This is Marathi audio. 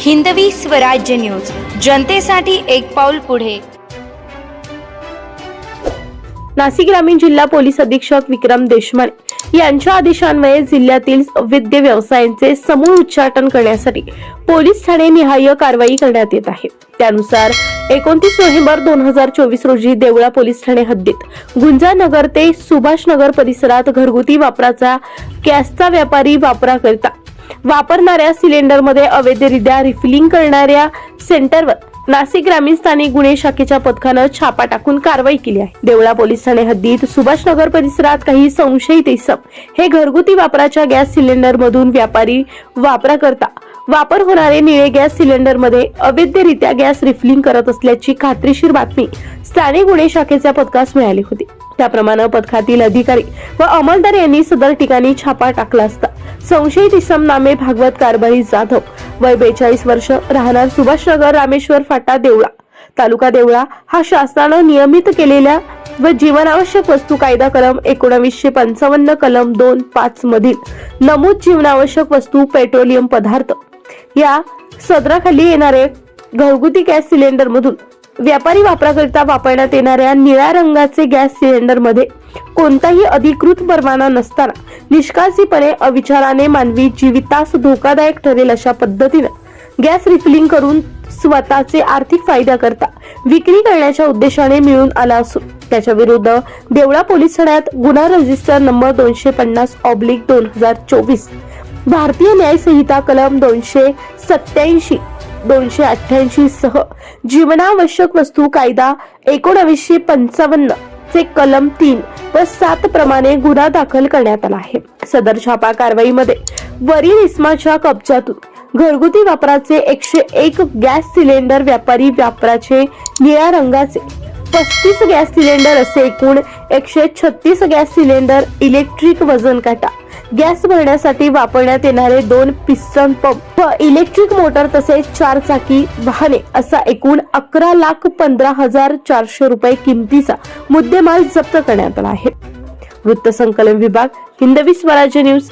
हिंदवी स्वराज्य न्यूज. जनतेसाठी एक पाऊल पुढे. नाशिक ग्रामीण जिल्हा पोलीस अधीक्षक विक्रम देशमाने यांच्या आदेशान्वये जिल्ह्यातील अवैध व्यवसायांचे समूळ उच्चाटन करण्यासाठी पोलीस ठाणे निहाय कारवाई करण्यात येत आहे. त्यानुसार एकोणतीस नोव्हेंबर दोन हजार चोवीस रोजी देवळा पोलीस ठाणे हद्दीत गुंजा नगर ते सुभाष नगर परिसरात घरगुती वापराचा गॅसचा व्यापारी वापराकरिता वापरणाऱ्या सिलेंडरमध्ये अवैधरित्या रिफिलिंग करणाऱ्या सेंटरवर नाशिक ग्रामीण स्थानिक गुन्हे शाखेच्या पथकानं छापा टाकून कारवाई केली आहे. देवळा पोलीस ठाणे हद्दीत सुभाषनगर परिसरात काही संशयित इसम हे घरगुती वापराच्या गॅस सिलेंडर मधून व्यापारी वापराकरता वापर होणारे निळे गॅस सिलेंडरमध्ये अवैधरित्या गॅस रिफिलिंग करत असल्याची खात्रीशीर बातमी स्थानिक गुन्हे शाखेच्या पथकास मिळाली होती. त्याप्रमाणे पथकातील अधिकारी व अंमलदार यांनी सदर ठिकाणी छापा टाकला असता. संशयित इसम नामे भागवत कारभारी जाधव वय बेचाळीस वर्ष राहणार सुभाषनगर रामेश्वर फाटा देवळा. तालुका देवळा हा शासनानं नियमित केलेल्या व जीवनावश्यक वस्तू कायदा कलम एकोणावीसशे पंचावन्न कलम दोन पाच मधील नमूद जीवनावश्यक वस्तू पेट्रोलियम पदार्थ या सदराखाली येणारे घरगुती गॅस सिलेंडर मधून व्यापारी वापराकरिता वापरण्यात येणाऱ्या निळ्या रंगाचे गॅस सिलेंडरमध्ये कोणताही अधिकृत परवाना नसताना निष्काळजीपणे अविचाराने मानवी जीवितास धोकादायक ठरेल अशा पद्धतीनं गॅस रिफिलिंग करून स्वतःचे आर्थिक फायद्याकरता विक्री करण्याच्या उद्देशाने मिळून आला असून त्याच्या विरुद्ध देवळा पोलीस ठाण्यात गुन्हा रजिस्टर नंबर दोनशे पन्नास ऑब्लिक दोन हजार चोवीस भारतीय न्याय संहिता कलम दोनशे सत्याऐंशी दोनशे अठ्ठ्याऐंशी सह जीवनावश्यक वस्तू कायदा एकोणावीसशे पंचावन्न चे कलम तीन व सात प्रमाणे गुन्हा दाखल करण्यात आला आहे. सदर छापा कारवाईमध्ये वरील इस्माच्या कब्जातून घरगुती वापराचे एकशे एक गॅस सिलेंडर व्यापारी वापराचे निळ्या रंगाचे पस्तीस गॅस सिलेंडर असे एकूण एकशे छत्तीस गॅस सिलेंडर इलेक्ट्रिक वजन काटा. गॅस भरण्यासाठी वापरण्यात येणारे दोन पिस्टन पंप व इलेक्ट्रिक मोटर तसेच चार चाकी वाहने असा एकूण अकरा लाख पंधरा हजार चारशे रुपये किमतीचा मुद्देमाल जप्त करण्यात आला आहे. वृत्तसंकलन विभाग हिंदवी स्वराज्य न्यूज